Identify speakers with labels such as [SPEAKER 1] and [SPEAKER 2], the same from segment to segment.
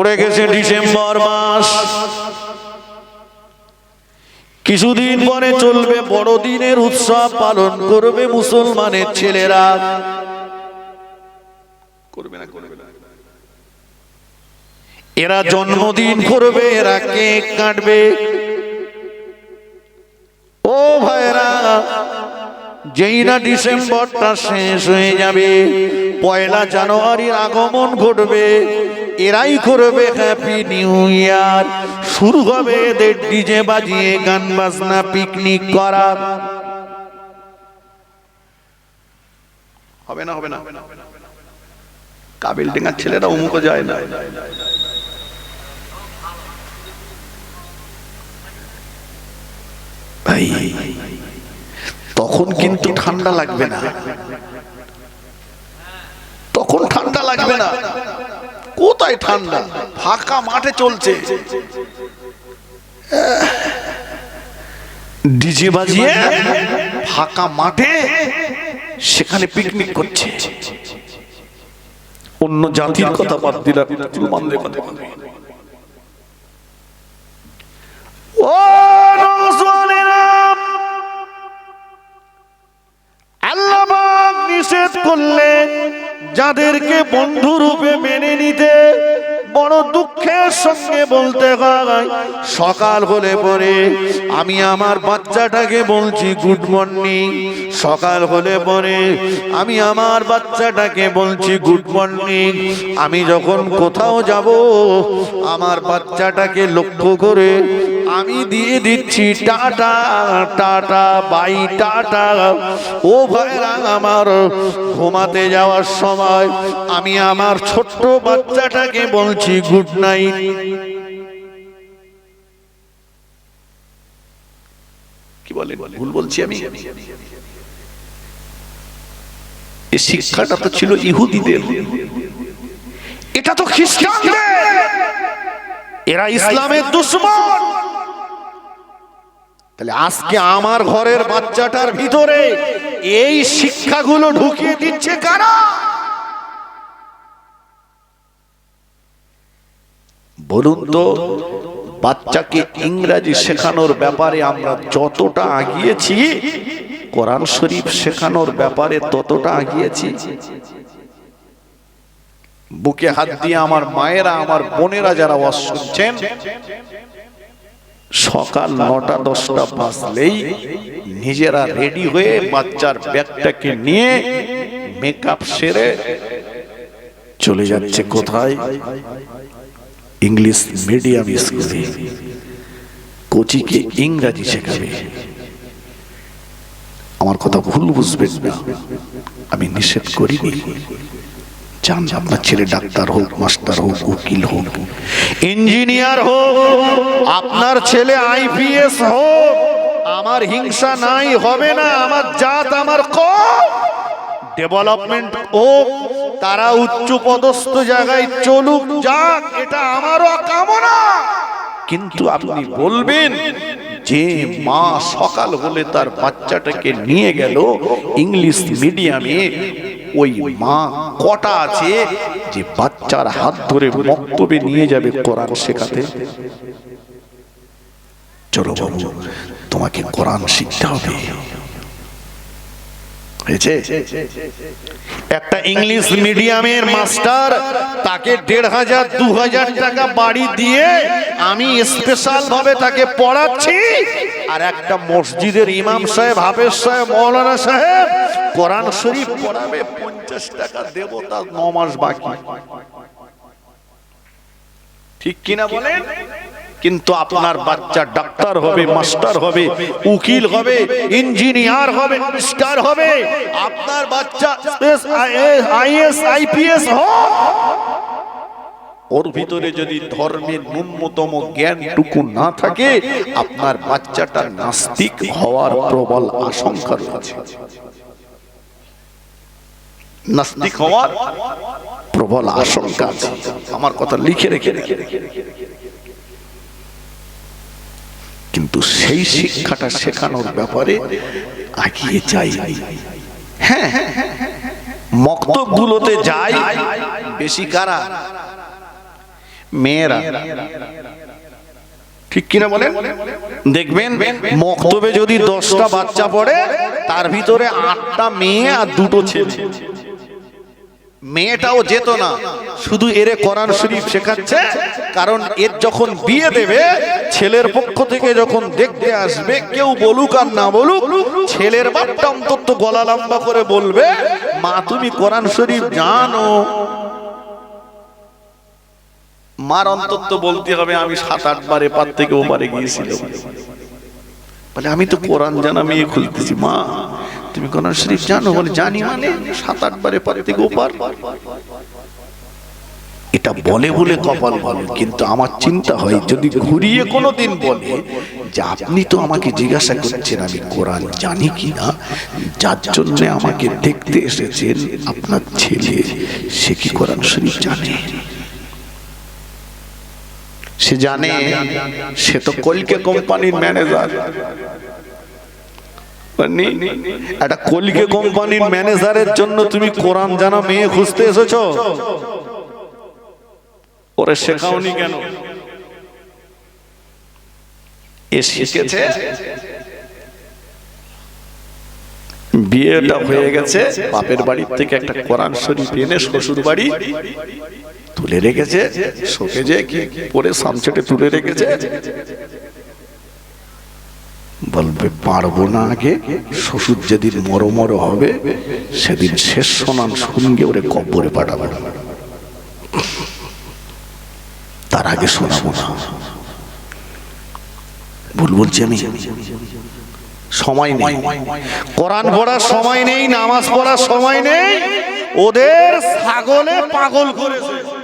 [SPEAKER 1] পড়ে গেছে ডিসেম্বর মাস। কিছুদিন পরে চলবে বড়দিনের উৎসব পালন করবে মুসলমানের ছেলেরা। করবে না করবে না। এরা জন্মদিন করবে এরা কেক কাটবে। ও ভাইরা যেই না ডিসেম্বরটা শেষ হয়ে যাবে পয়লা জানুয়ারির আগমন ঘটবে এরাই করবে হ্যাপি নিউ ইয়ার শুরু হবে এদের ডিজে বাজিয়ে গান বাজনা পিকনিক করা। হবে না হবে না কাবিল ডেঙ্গার ছেলেরা অমুকও যায় না। ভাই তখন কিন্তু ঠান্ডা লাগবে না। তখন ঠান্ডা লাগবে না। কোথায় ঠান্ডা? ফাঁকা মাঠে চলছে। ডিজে বাজিয়ে ফাঁকা মাঠে সেখানে পিকনিক করছে। অন্য জাতির কথা বাদ দিলাম মুসলমানদের কথা। যাদেরকে বন্ধু রূপে মেনে নিতে বড় দুঃখের সঙ্গে বলতে হয়। সকাল হলে পরে আমি আমার বাচ্চাটাকে বলছি, গুড মর্নিং। সকাল হলে পরে আমি আমার বাচ্চাটাকে বলছি, গুড মর্নিং। আমি যখন কোথাও যাব, আমার বাচ্চাটাকে লক্ষ্য করে আমি দিয়ে দিচ্ছি, টাটা টাটা, বাই, টাটা। ও ভাইরা, আমার ঘুমাতে যাওয়ার সময় আমি আমার ছোট্ট বাচ্চাটাকে বলছি, গুড নাইট। কি বলে? ভুল বলছি আমি? এই শিক্ষাটা তো ছিল ইহুদিদের। এটা তো খ্রিস্টানদের। এরা ইসলামের দুশ্মন। তাহলে আজকে আমার ঘরের বাচ্চাটার ভিতরে এই শিক্ষাগুলো ঢুকিয়ে দিচ্ছে কারা? বলুন তো, বাচ্চাকে ইংরাজি শেখানোর ব্যাপারে আমরা যতটা আগিয়েছি, কোরআন শরীফ শেখানোর ব্যাপারে ততটা আগিয়েছি। বুকে হাত দিয়ে আমার মায়েরা, আমার বোনেরা যারা ওয়াজ শুনছেন সকাল নটা, দশটা বাজলেই নিজেরা রেডি হয়ে বাচ্চার ব্যাগটাকে নিয়ে মেকআপ সেরে চলে যাচ্ছে কোথায়? ইংলিশ মিডিয়াম স্কুলে। কোচিকে ইংরাজি শেখাবে। আমার কথা ভুল বুঝবেন না। আমি নিষেধ করিনি। চান, আপনার ছেলে ডাক্তার হোক, মাস্টার হোক, উকিল হোক, ইঞ্জিনিয়ার হোক, আপনার ছেলে আইপিএস হোক, আমার হিংসা নাই, হবে না, আমার জাত, আমার কম ডেভেলপমেন্ট হোক, তারা উচ্চ পদস্থ জায়গায় চলুক, যাক, এটা আমারও কামনা। কিন্তু আপনি বলবেন যে মা সকাল হলে তার বাচ্চাটাকে নিয়ে গেল ইংলিশ মিডিয়ামে ওই মা কটা আছে যে বাচ্চার হাত ধরে বক্তব্যে নিয়ে যাবে কোরআন শেখাতে? চলো তোমাকে কোরআন শিখতে হবে। একটা ইংলিশ মিডিয়ামের মাস্টার তাকে দেড় হাজার, দু হাজার টাকা বাড়ি দিয়ে আমি স্পেশাল ভাবে তাকে পড়াচ্ছি। আর একটা মসজিদের ইমাম সাহেব, হাফেজ সাহেব, মৌলানা সাহেব, কোরআন শরীফ পড়াবে, পঞ্চাশ টাকা দেব তার ন মাস বাকি। ঠিক কিনা বলেন? কিন্তু আপনার বাচ্চা ডাক্তার হবে মাস্টার হবে উকিল হবে ইঞ্জিনিয়ার হবে মিনিস্টার হবে আপনার বাচ্চা আইএস আইপিএস হোক ওর ভিতরে যদি ধর্মের ন্যূনতম জ্ঞানটুকু না থাকে আপনার বাচ্চাটা নাস্তিক হওয়ার প্রবল আশঙ্কা রয়েছে নাস্তিক হওয়ার প্রবল আশঙ্কা আছে আমার কথা লিখে রেখে রেখে রেখে রেখে রেখে কিন্তু সেই শিক্ষাটা শেখানোর ব্যাপারে আগিয়ে যাই। হ্যাঁ মক্তবগুলোতে যায় বেশি কারা? মেয়েরা। ঠিক কিনা বলেন? দেখবেন, মক্তবে যদি দশটা বাচ্চা পড়ে, তার ভিতরে আটটা মেয়ে আর দুটো ছেলে। মেয়েটাও যেত না। শুধু এরে কোরআন শরীফ শেখাচ্ছে কারণ এর যখন বিয়ে দেবে ছেলের পক্ষ থেকে যখন দেখতে আসবে কেউ বলুক আর না বলুক ছেলের বাপটা অন্তত গলা লম্বা করে বলবে মা তুমি কোরআন শরীফ জানো। মার অন্তত বলতে হবে আমি সাত আট বার এপার থেকে ওপারে গিয়েছিলাম। বলে আমি তো কোরআন জানা মেয়ে খুলতেছি মা। তুমি কোরআন শরীফ জানো? বলে, জানি মানে সাত, আট বার এপার থেকে ওপার। এটা বলে বলে কপাল বলে, কিন্তু আমার চিন্তা হয়, যদি ঘুরিয়ে কোনো দিন বলে যে আপনি তো আমাকে জিজ্ঞাসা করছেন, আমি কোরআন জানি কি না যার জন্য আমাকে দেখতে এসেছেন আপনার ছেলে, সে কি কোরআন শরীফ জানে? সে জানে, সে তো কলকে কোম্পানির ম্যানেজার। একটা কলকে কোম্পানির ম্যানেজারের জন্য তুমি কোরআন জানা মেয়ে খুঁজতে এসেছ? ওরে শেখাওনি কেন? এ শিখেছে? বিয়েটা হয়ে গেছে বাপের বাড়ির থেকে একটা কোরআন শরীফ এনে শ্বশুর বাড়ি তুলে রেখেছে শোকে যে কি পরে সামচেটে তুলে রেখেছে। বলবে, পারব না আগে, শ্বশুর যেদিন মরো মরো হবে, সেদিন শেষ শোনান শুনগে ওরে কব্বরে পাঠাবো। তার আগে শোনাবো না। ভুল বলছি আমি? সময় নেই। কোরআন পড়ার সময় নেই, নামাজ পড়ার সময় নেই, ওদের ছাগলে পাগল করেছে।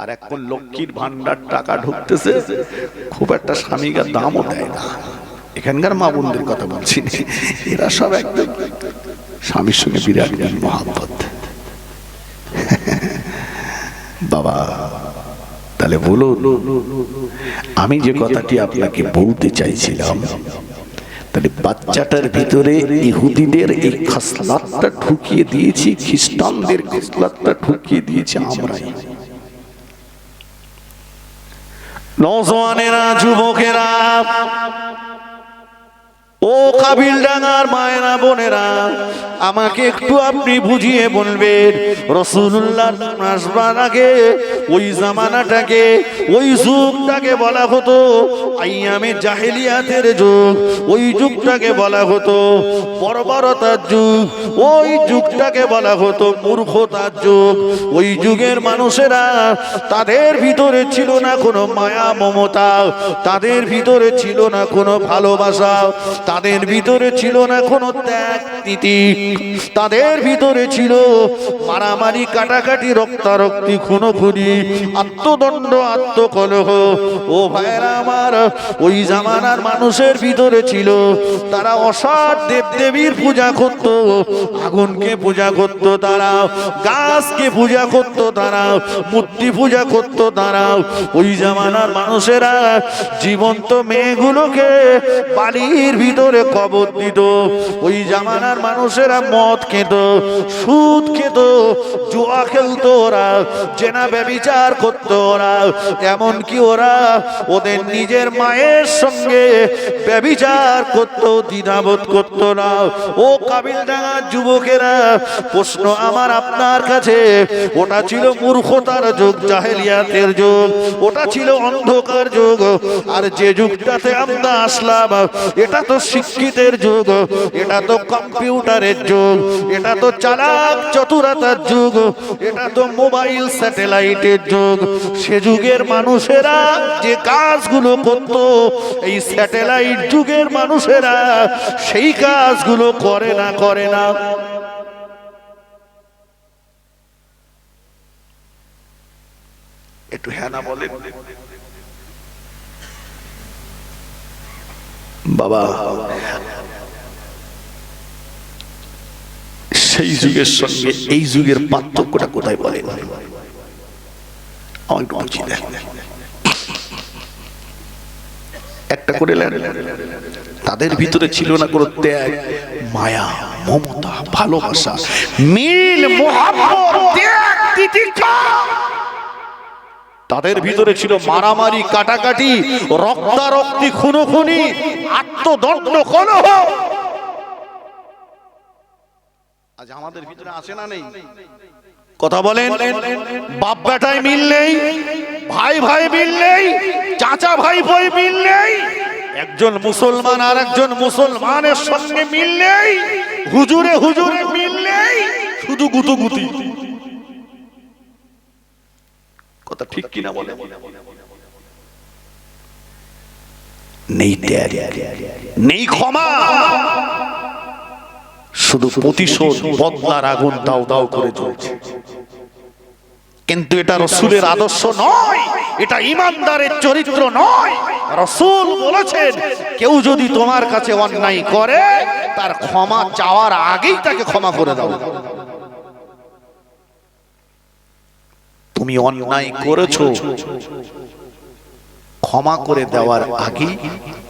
[SPEAKER 1] আর এখন লক্ষ্মীর ভান্ডার টাকা ঢুকতেছে, খুব একটা স্বামীকার দামও দেয় না। এখানকার মা বোনদের কথা বলছি এরা সব একদম স্বামীর সঙ্গে বিরাট মহাব্বত। বাবা, তাহলে বলুন, আমি যে কথাটি আপনাকে বলতে চাইছিলাম, তাহলে বাচ্চাটার ভিতরে ইহুদিদের এই খাসলাতটা ঢুকিয়ে দিয়েছি, খ্রিস্টানদের খাসলাতটা ঢুকিয়ে দিয়েছি আমরাই। নজওয়ানেরা যুবকেরা ও কাবিল ডাঙ্গার মায়েরা বোনেরা, আমাকে একটু আপনি বুঝিয়ে বলবেন রসুল্লাহ আসবার আগে ওই জামানাটাকে, ওই যুগটাকে বলা হতো, আইয়ামে জাহেলিয়াতের যুগ, ওই যুগটাকে বলা হতো বর্বরতার যুগ, ওই যুগটাকে বলা হতো, মূর্খতার যুগ। ওই যুগের মানুষেরা তাদের ভিতরে ছিল না কোনো মায়া, মমতা, তাদের ভিতরে ছিল না কোনো ভালোবাসা তাদের ভিতরে ছিল না কোনো ত্যাগ নীতি তাদের ভিতরে ছিল মারামারি, কাটাকাটি, রক্তারক্তি, খুনোখুনি, আত্মদণ্ড, আত্মকলহ। ও ভাইরা আমার, ওই জামানার মানুষের ভিতরে ছিল। তারা অসার দেব দেবীর পূজা করত, আগুনকে পূজা করত তারা, গাছকে পূজা করত তারা, মূর্তি পূজা করত তারা। ওই জামানার মানুষেরা জীবন্ত মেয়েগুলোকে বালির ভিতরে কবর দিত। ওই জামানার মানুষেরা মদ খেত, সুদ খেত, জুয়া খেলতো ওরা, জেনা ব্যবিচার করতো ওরা। এমনকি ওরা ওদের নিজের মায়ের সঙ্গে ব্যবিচার করতো, দ্বিধাবোধ করতো না। ও কাবিল ডাঙার যুবকেরা, প্রশ্ন আমার আপনার কাছে, ওটা ছিল মূর্খতার যুগ, জাহেলিয়াতের যুগ, ওটা ছিল অন্ধকার যুগ। আর যে যুগটাতে আমরা আসলাম, এটা তো শিক্ষিতের যুগ, এটা তো কম্পিউটারের যুগ, এটা তো চালাক চতুরতার যুগ, এটা তো মোবাইল স্যাটেলাইটের যুগ। সে যুগের মানুষেরা যে কাজগুলো করত, এই স্যাটেলাইট যুগের মানুষেরা সেই কাজগুলো করে না করে না। একটু হ্যাঁ না বলেন। বাবা। সেই যুগের সঙ্গে এই যুগের পার্থক্যটা কোথায় আমি একটু করে তাদের ভিতরে ছিল না কোনো ত্যাগ, মায়া, মমতা, ভালোবাসা, মিল মোহাম্মত তাদের ভিতরে ছিল মারামারি, কাটাকাটি, রক্তারক্তি, খুনোখুনি, আত্মদণ্ড, কলহ। আজ আমাদের ভিতরে আছে না নেই। কথা বলেন, বাপ বেটায় মিল নেই, ভাই ভাই মিল নেই, চাচা ভাই ভাই মিল নেই, একজন মুসলমান আর একজন মুসলমানের সঙ্গে মিল নেই, হুজুরে হুজুরে মিল নেই, শুধু গুতু গুতি কথা ঠিক কিনা বলে। নেই ত্যাগ, নেই ক্ষমা। শুধু প্রতিশোধ, বদলার আগুন দাও দাও করে চলছে কিন্তু এটা রসুলের আদর্শ নয়, এটা ইমানদারের চরিত্র নয়। রসুল বলেছেন, কেউ যদি তোমার কাছে অন্যায় করে, তার ক্ষমা চাওয়ার আগেই তাকে ক্ষমা করে দাও। তুমি অন্যায় করেছ। ক্ষমা করে দেওয়ার আগেই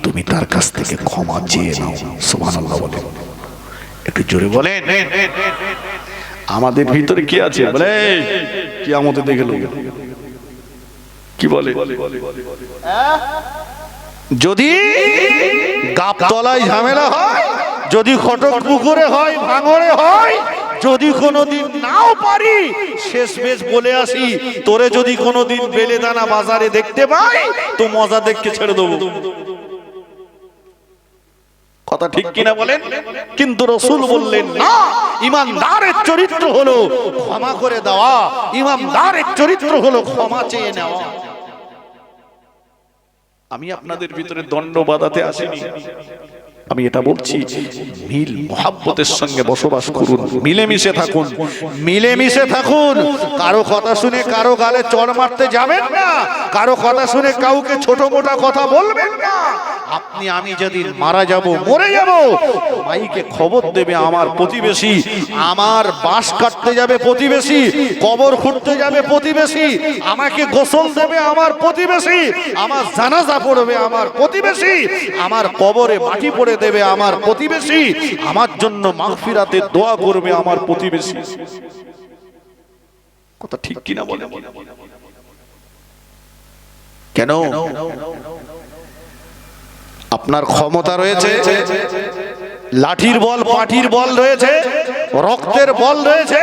[SPEAKER 1] তুমি তার কাছ থেকে ক্ষমা চেয়ে নাও। সুবহানাল্লাহ বলে একটু জোরে বলেন। আমাদের ভিতরে কি আছে? বলে কি আমাদের দেখে লোক কি বলে? যদি গাবতলায় ঝামেলা হয়, যদি খটক পুকুরে হয় ভাঙরে হয় যদি কোনোদিন নাও পারি শেষ বেশ বলে আসি তোরে যদি কোনোদিন বেলে দানা বাজারে দেখতে পাই তো মজা দেখতে ছেড়ে দেবো। কথা ঠিক কিনা বলেন? কিন্তু রসুল বললেন না ইমানদারের চরিত্র হলো ক্ষমা করে দেওয়া ইমানদারের চরিত্র হলো ক্ষমা চেয়ে নেওয়া। আমি আপনাদের ভিতরে দণ্ড বাঁধাতে আসিনি। আমি এটা বলছি, মিল মহাব্বতের সঙ্গে বসবাস করুন, মিলেমিশে থাকুন মিলেমিশে থাকুন। কারও কথা শুনে কারও গালে চড় মারতে যাবেন না, কারও কথা শুনে কাউকে ছোট মোটা কথা বলবেন না। আপনি, আমি যেদিন মারা যাব, মরে যাব, মাইকে খবর দেবে আমার প্রতিবেশী। আমার বাঁশ কাটতে যাবে প্রতিবেশী, কবর খুঁড়তে যাবে প্রতিবেশী, আমাকে গোসল দেবে আমার প্রতিবেশী, আমার জানাজা পড়বে আমার প্রতিবেশী, আমার কবরে মাটি পড়ে দেবে আমার প্রতিবেশী, আমার জন্য মাগফিরাতে দোয়া করবে আমার প্রতিবেশী। কথা ঠিক কিনা বলে? কেন? আপনার ক্ষমতা রয়েছে লাঠির বল পাঠির বল রয়েছে রক্তের বল রয়েছে।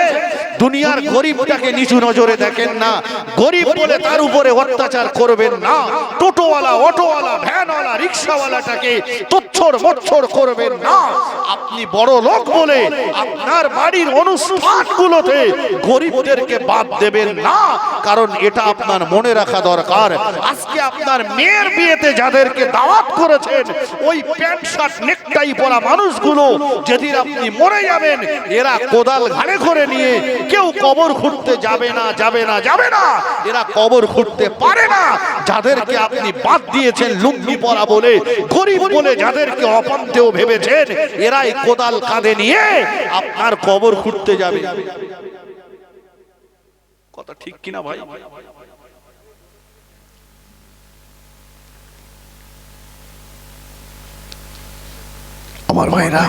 [SPEAKER 1] দুনিয়ার গরিবটাকে নিচু নজরে দেখেন না গরিব বলে তার উপরে অত্যাচার করবেন না। টোটোওয়ালা, অটোওয়ালা, ভ্যানওয়ালা, রিক্সাওয়ালাটাকে তোচ্ছর মচ্ছর করবেন না। আপনি বড় লোক বলে আপনার বাড়ির অনুষ্ঠানগুলোতে গরিবদেরকে বাদ দেবেন না। কারণ এটা আপনার মনে রাখা দরকার। আজকে আপনার মেয়ের বিয়েতে যাদেরকে দাওয়াত করেছেন, ওই প্যান্ট শার্ট, নেকটাই পরা মানুষগুলো যেদিন আপনি মরে যাবেন, এরা কোদাল ঘাড়ে করে নিয়ে কেউ কবর খুঁড়তে যাবে না যাবে না যাবে না। এরা কবর খুঁড়তে পারে না। যাদেরকে আপনি বাদ দিয়েছেন লুঙ্গি পরা বলে, গরিব বলে যাদেরকে অপান্তেও ভেবেছেন, এরাই কোদাল কাঁধে নিয়ে আপনার কবর খুঁড়তে যাবে। কথা ঠিক কিনা ভাই? আমার ভাইরা,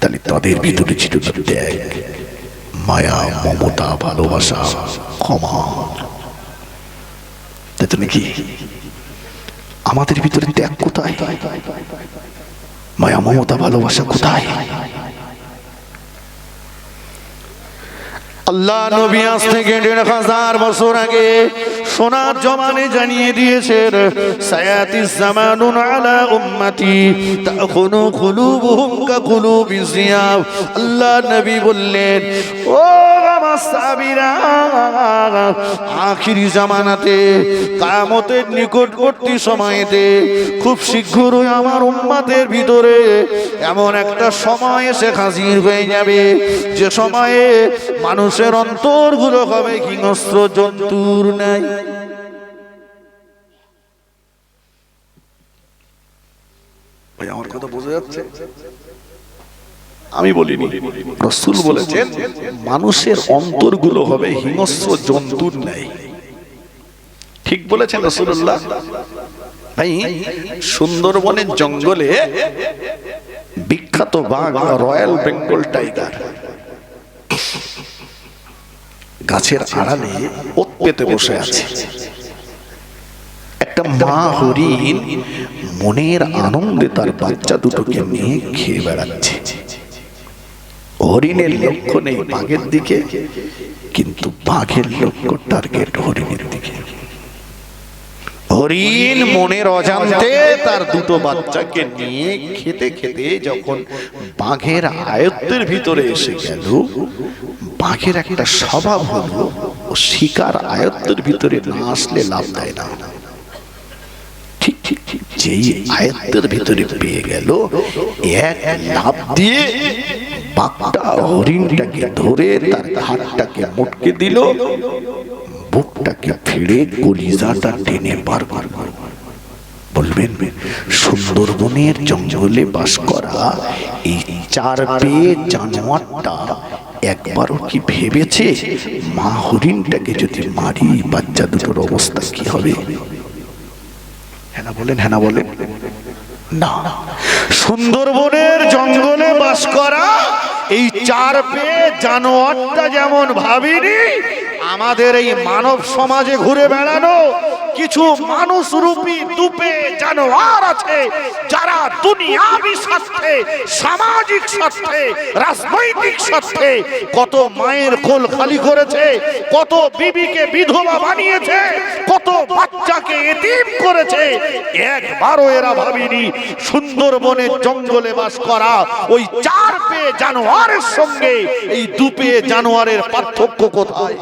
[SPEAKER 1] তাহলে তাদের ভিতরে ছিল ত্যাগ। মায়া, মমতা, ভালোবাসা, ক্ষমা। তাই তো নাকি? আমাদের ভিতরে ত্যাগ কোথায়? মায়া, মমতা, ভালোবাসা কোথায়? আল্লাহ নবী আজ থেকে দেড় হাজার বছর আগে সোনার জমানে জানিয়ে দিয়েছেন, সায়াতি জামানুন আলা উম্মতি, তাখুনু কুলুবুহুম কা কুলুবি জিয়াব আল্লাহ নবী বললেন, ও সাবিরা। আখিরি জামানাতে নিকটবর্তী সময়তে খুব শীঘ্রই আমার উম্মাদের ভিতরে এমন একটা সময় এসে হাজির হয়ে যাবে। যে সময়ে মানুষের অন্তরগুলো হবে হিংস্র জন্তুর নাই আমার কথা বোঝা যাচ্ছে? আমি বলিনি। রসুল বলেছেন মানুষের অন্তরগুলো হবে হিংস্র জন্তুর ন্যায়। ঠিক বলেছেন রসুল্লাহ ভাই সুন্দরবনের জঙ্গলে বিখ্যাত বাঘ রয়্যাল বেঙ্গল টাইগার। গাছের আড়ালে ওত পেতে বসে আছে। একটা মা হরিণ মনের আনন্দে তার বাচ্চা দুটোকে নিয়ে খেয়ে বেড়াচ্ছে। হরিণের লক্ষ্য নেই বাঘের দিকে, কিন্তু বাঘের লক্ষ্য টার্গেট হরিণের দিকে। হরিণ মনের অজান্তে তার দুটো বাচ্চাকে নিয়ে খেতে খেতে যখন বাঘের আয়ত্তের ভিতরে এসে গেল, বাঘের একটা স্বভাব হলো, ও শিকার আয়ত্তের ভিতরে না আসলে লাভ দেয় না। ঠিক ঠিক ঠিক, যেই আয়ত্তের ভিতরে পেয়ে গেল, এক লাভ দিয়ে বাঘটা হরিণটাকে ধরে তার ঘাটটাকে মুটকে দিল। বুকটাকে ফিরে কলিজাটা টেনে বার বার বলবেন, সুন্দরবনের জঙ্গলে বাস করা এই চার পেয়ে জানোয়ারটা একবারও কি ভেবেছে মা হরিণটাকে যদি মারি, বাচ্চা দুটোর অবস্থা কি হবে? হ্যাঁ বলেন হ্যাঁ বলেন। না সুন্দরবনের জঙ্গলে বাস করা এই চার পেয়ে জানোয়ারটা যেমন ভাবিনি, আমাদের এই মানব সমাজে ঘুরে বেড়ানো কিছু মানুষ রূপী দুপে জানোয়ার আছে, যারা দুনিয়াবি স্বার্থে, সামাজিক স্বার্থে, রাজনৈতিক স্বার্থে কত মায়ের কোল খালি করেছে, কত বিবিকে বিধবা বানিয়েছে, কত বাচ্চাকে এতিম করেছে, একবারও এরা ভাবিনি সুন্দরবনের জঙ্গলে বাস করা ওই চার পেয়ে জানোয়ারের সঙ্গে এই দুপে জানোয়ারের পার্থক্য কোথায়?